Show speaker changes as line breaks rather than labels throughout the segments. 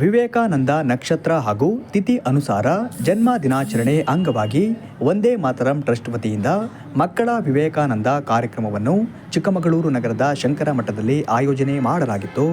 ವಿವೇಕಾನಂದ ನಕ್ಷತ್ರ ಹಾಗೂ ತಿಥಿ ಅನುಸಾರ ಜನ್ಮ ದಿನಾಚರಣೆ ಅಂಗವಾಗಿ ಒಂದೇ ಮಾತರಂ ಟ್ರಸ್ಟ್ ವತಿಯಿಂದ ಮಕ್ಕಳ ವಿವೇಕಾನಂದ ಕಾರ್ಯಕ್ರಮವನ್ನು ಚಿಕ್ಕಮಗಳೂರು ನಗರದ ಶಂಕರ ಮಠದಲ್ಲಿ ಆಯೋಜನೆ ಮಾಡಲಾಗಿತ್ತು.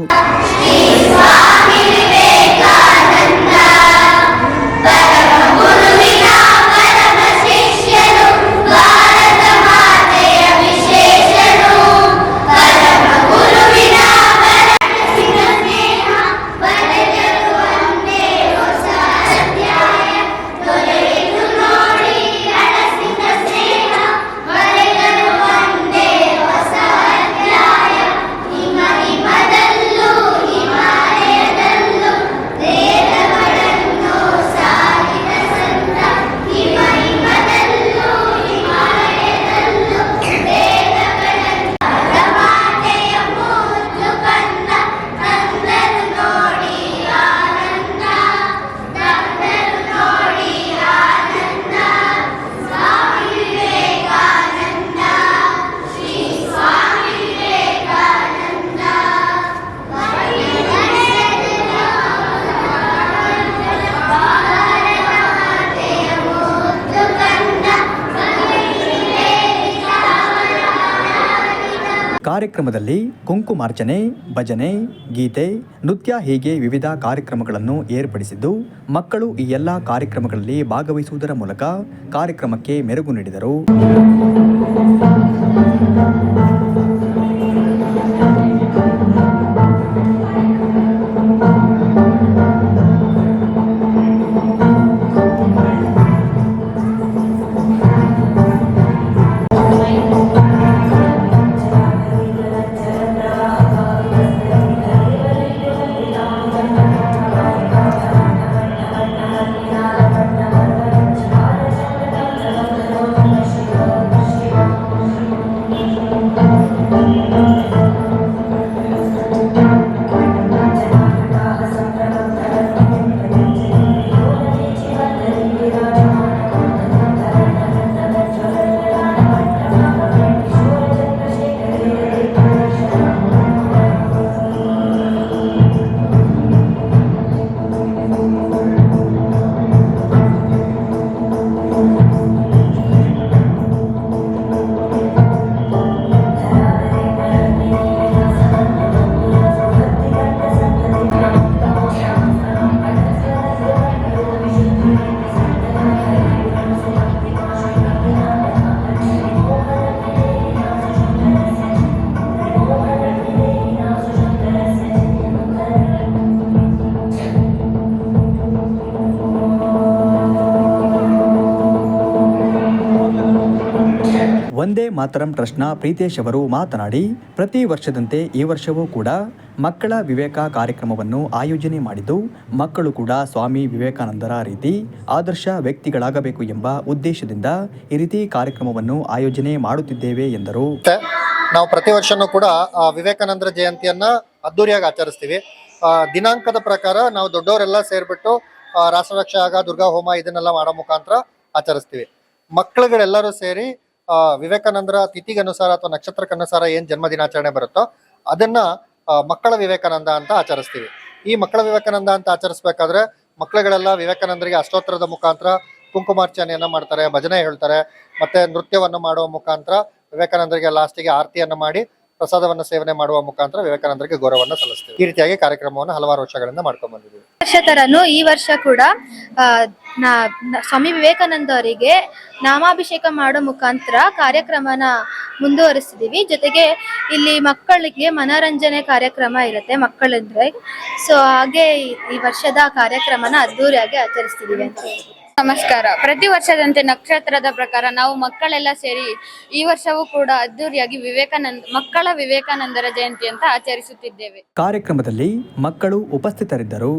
ಕಾರ್ಯಕ್ರಮದಲ್ಲಿ ಕುಂಕುಮಾರ್ಚನೆ, ಭಜನೆ, ಗೀತೆ, ನೃತ್ಯ ಹೀಗೆ ವಿವಿಧ ಕಾರ್ಯಕ್ರಮಗಳನ್ನು ಏರ್ಪಡಿಸಿದ್ದು, ಮಕ್ಕಳು ಈ ಎಲ್ಲ ಕಾರ್ಯಕ್ರಮಗಳಲ್ಲಿ ಭಾಗವಹಿಸುವುದರ ಮೂಲಕ ಕಾರ್ಯಕ್ರಮಕ್ಕೆ ಮೆರುಗು ನೀಡಿದರು. ಒಂದೇ ಮಾತರಂ ಟ್ರಸ್ಟ್ನ ಪ್ರೀತೇಶ್ ಅವರು ಮಾತನಾಡಿ, ಪ್ರತಿ ವರ್ಷದಂತೆ ಈ ವರ್ಷವೂ ಕೂಡ ಮಕ್ಕಳ ವಿವೇಕ ಕಾರ್ಯಕ್ರಮವನ್ನು ಆಯೋಜನೆ ಮಾಡಿದ್ದು, ಮಕ್ಕಳು ಕೂಡ ಸ್ವಾಮಿ ವಿವೇಕಾನಂದರ ರೀತಿ ಆದರ್ಶ ವ್ಯಕ್ತಿಗಳಾಗಬೇಕು ಎಂಬ ಉದ್ದೇಶದಿಂದ ಈ ರೀತಿ ಕಾರ್ಯಕ್ರಮವನ್ನು ಆಯೋಜನೆ ಮಾಡುತ್ತಿದ್ದೇವೆ ಎಂದರು.
ನಾವು ಪ್ರತಿ ವರ್ಷನೂ ಕೂಡ ವಿವೇಕಾನಂದರ ಜಯಂತಿಯನ್ನ ಅದ್ದೂರಿಯಾಗಿ ಆಚರಿಸ್ತೀವಿ. ದಿನಾಂಕದ ಪ್ರಕಾರ ನಾವು ದೊಡ್ಡವರೆಲ್ಲ ಸೇರ್ಬಿಟ್ಟು ರಾಷ್ಟ್ರರಕ್ಷ ಆಗ, ದುರ್ಗಾ ಹೋಮ ಇದನ್ನೆಲ್ಲ ಮಾಡೋ ಮುಖಾಂತರ ಆಚರಿಸ್ತೀವಿ. ಮಕ್ಕಳುಗಳೆಲ್ಲರೂ ಸೇರಿ ವಿವೇಕಾನಂದರ ತಿಥಿಗನುಸಾರ ಅಥವಾ ನಕ್ಷತ್ರಕ್ಕನುಸಾರ ಏನು ಜನ್ಮ ದಿನಾಚರಣೆ ಬರುತ್ತೋ ಅದನ್ನ ಮಕ್ಕಳ ವಿವೇಕಾನಂದ ಅಂತ ಆಚರಿಸ್ತೀವಿ. ಈ ಮಕ್ಕಳ ವಿವೇಕಾನಂದ ಅಂತ ಆಚರಿಸ್ಬೇಕಾದ್ರೆ ಮಕ್ಕಳುಗಳೆಲ್ಲ ವಿವೇಕಾನಂದರಿಗೆ ಅಷ್ಟೋತ್ತರದ ಮುಖಾಂತರ ಕುಂಕುಮಾರ್ಚನೆಯನ್ನ ಮಾಡ್ತಾರೆ, ಭಜನೆ ಹೇಳ್ತಾರೆ, ಮತ್ತೆ ನೃತ್ಯವನ್ನು ಮಾಡುವ ಮುಖಾಂತರ ವಿವೇಕಾನಂದರಿಗೆ ಲಾಸ್ಟಿಗೆ ಆರತಿಯನ್ನು ಮಾಡಿ ಪ್ರಸಾದವನ್ನ ಸೇವನೆ ಮಾಡುವ ಮುಖಾಂತರ ವಿವೇಕಾನಂದರಿಗೆ ಗೌರವವನ್ನು ಸಲ್ಲಿಸ್ತೀವಿ. ಈ ರೀತಿಯಾಗಿ ಕಾರ್ಯಕ್ರಮವನ್ನು ಹಲವಾರು ವರ್ಷಗಳಿಂದ ಮಾಡ್ಕೊಂಡು ಬಂದಿದ್ದೀವಿ
ವರ್ಷ ಈ ವರ್ಷ ಕೂಡ ಸ್ವಾಮಿ ವಿವೇಕಾನಂದ ಅವರಿಗೆ ನಾಮಾಭಿಷೇಕ ಮಾಡೋ ಮುಖಾಂತರ ಕಾರ್ಯಕ್ರಮನ ಮುಂದುವರಿಸಿದೀವಿ. ಜೊತೆಗೆ ಇಲ್ಲಿ ಮಕ್ಕಳಿಗೆ ಮನೋರಂಜನೆ ಕಾರ್ಯಕ್ರಮ ಇರುತ್ತೆ ಮಕ್ಕಳಂದ್ರೆ. ಸೊ ಹಾಗೆ ಈ- ವರ್ಷದ ಕಾರ್ಯಕ್ರಮನ ಅದ್ದೂರಿಯಾಗಿ ಆಚರಿಸ್ತಿದೀವಿ ಅಂತ.
ನಮಸ್ಕಾರ. ಪ್ರತಿ ವರ್ಷದಂತೆ ನಕ್ಷತ್ರದ ಪ್ರಕಾರ ನಾವು ಮಕ್ಕಳೆಲ್ಲ ಸೇರಿ ಈ ವರ್ಷವೂ ಕೂಡ ಅದ್ದೂರಿಯಾಗಿ ವಿವೇಕಾನಂದ, ಮಕ್ಕಳ ವಿವೇಕಾನಂದರ ಜಯಂತಿ ಅಂತ ಆಚರಿಸುತ್ತಿದ್ದೇವೆ.
ಕಾರ್ಯಕ್ರಮದಲ್ಲಿ ಮಕ್ಕಳು ಉಪಸ್ಥಿತರಿದ್ದರು.